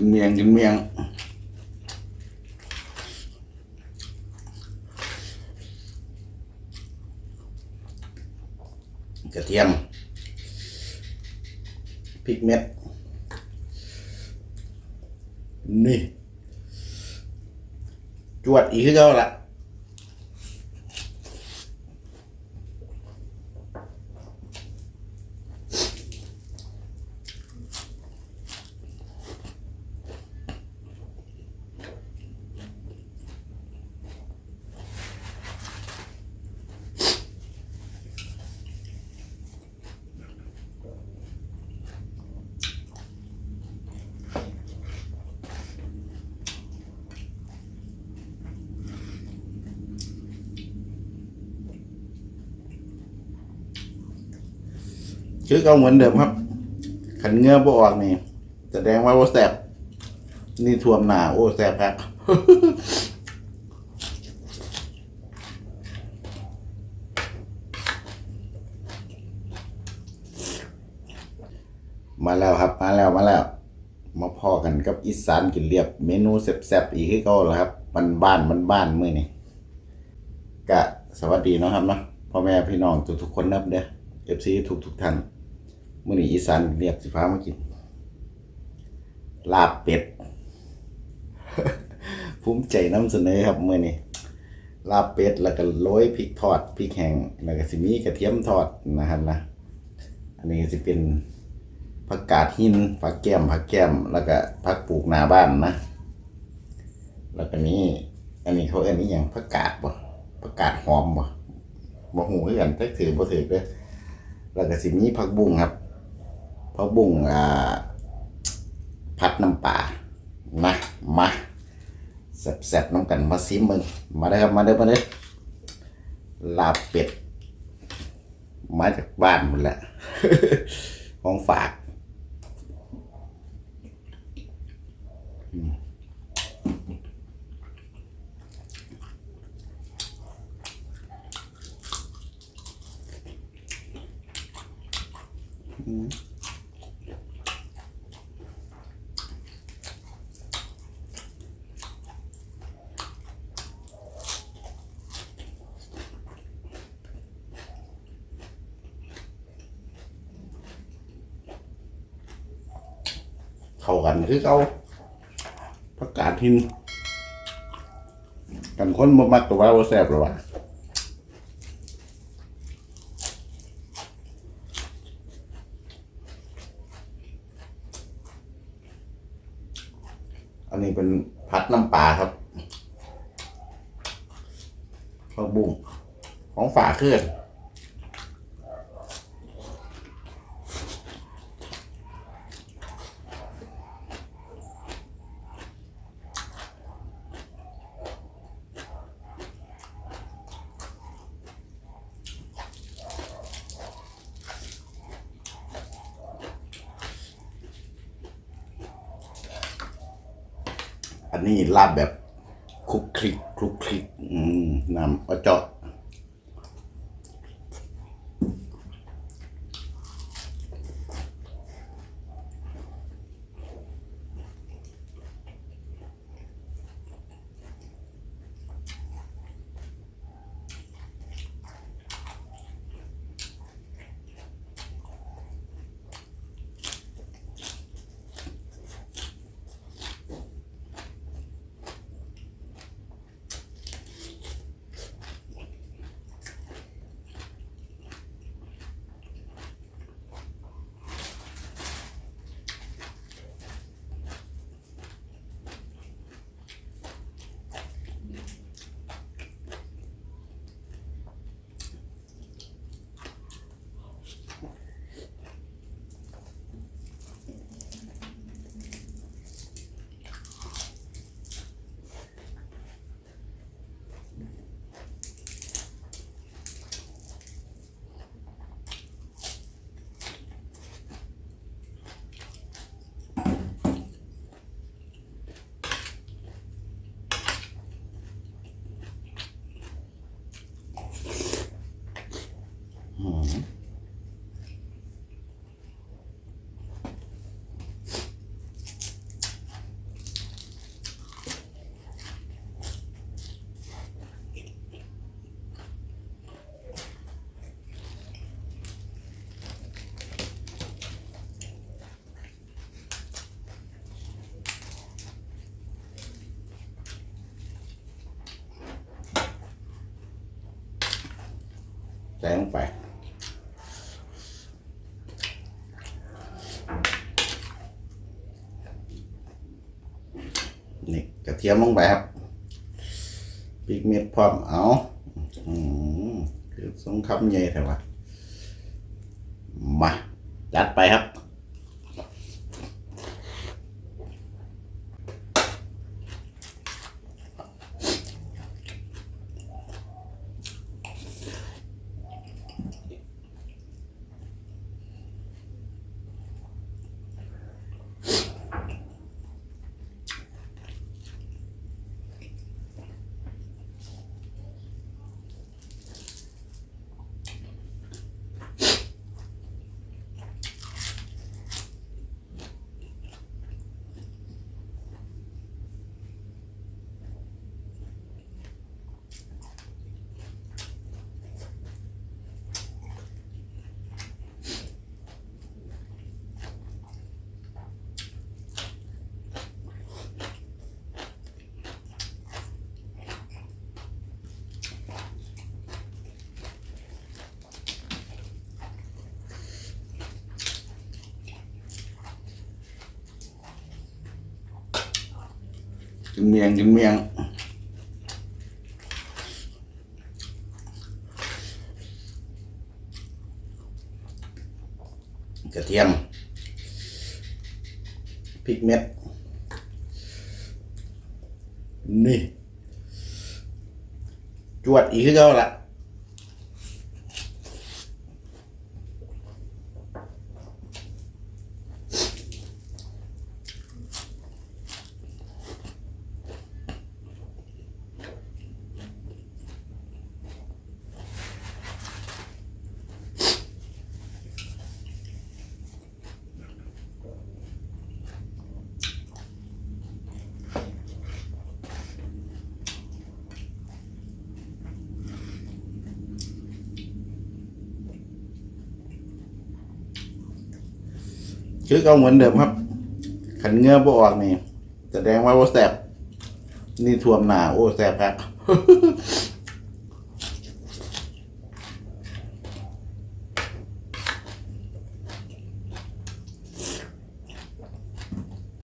กินเมียงกินเมียงกระเทียมพริกเม็ด นี่ จวดอีกเก่าละ คือก็เหมือนเดิมครับ ขันเงือบออกนี่แสดงว่าว่าแสบนี่ท่วมหนาโอ้แสบครับมาแล้วครับ มาแล้วมาแล้ว มาพอกันกับอีสานกินเรียบ เมนูแซ่บๆอีกคือเขาแล้วครับบ้านบ้านบ้านบ้านมื้อนี่กะสวัสดีนะครับเนาะพ่อแม่พี่น้องทุกๆคนนับเด้อ FC ทุกทุกๆท่าน มื้อนี้อีสานเรียบสิพามากิน ลาบเป็ด ภูมิใจน้ำเสนอครับมื้อนี้ลาบเป็ดแล้วก็โรยพริกทอดพริกแห้งแล้วก็สิมีกระเทียมทอดนะครับนะอันนี้สิเป็นผักกาดหินผักแก้มผักแก้ม แล้วก็ผักปลูกหน้าบ้านนะ แล้วก็นี้อันนี้เขาเอิ้นอีหยังผักกาดบ่ผักกาดหอมบ่บ่ฮู้คือกันแต่ถือบ่ถือเด้อแล้วก็สิมีผักบุ้งครับ ผักบุ้งอ่าผัดน้ำปลานะมาแซ่บๆน้ำกันมาซิมมึงมาเด้อครับมาเด้อมาเด้อลาบเป็ด มาจากบ้านหมดแหละของฝากอื เข้ากันคือเขาประกาศทินกันคนบ่มักตัวว่าบ่แซ่บหรอวะอันนี้เป็นพัดน้ำปลาครับข้าบุ้งของฝาเคลื่อน อันนี้ลาบแบบคลุกคลิกคลุกคลิกอืมน้ำเอาเจาะ ใส่ลงไป นี่กระเทียมลงไปครับพริกเม็ดพร้อมเอาอืมคือสงคำใหญ่แต่ว่ามา จัดไปครับ กินเมียงกินเมียงกระเทียมพริกเม็ด นี่ จวดอีกคือเก่าละ คือก็เหมือนเดิมครับ ขันเงือบออกนี่แสดงว่าว่าแสบนี่ท่วมหนาโอ้แสบครับ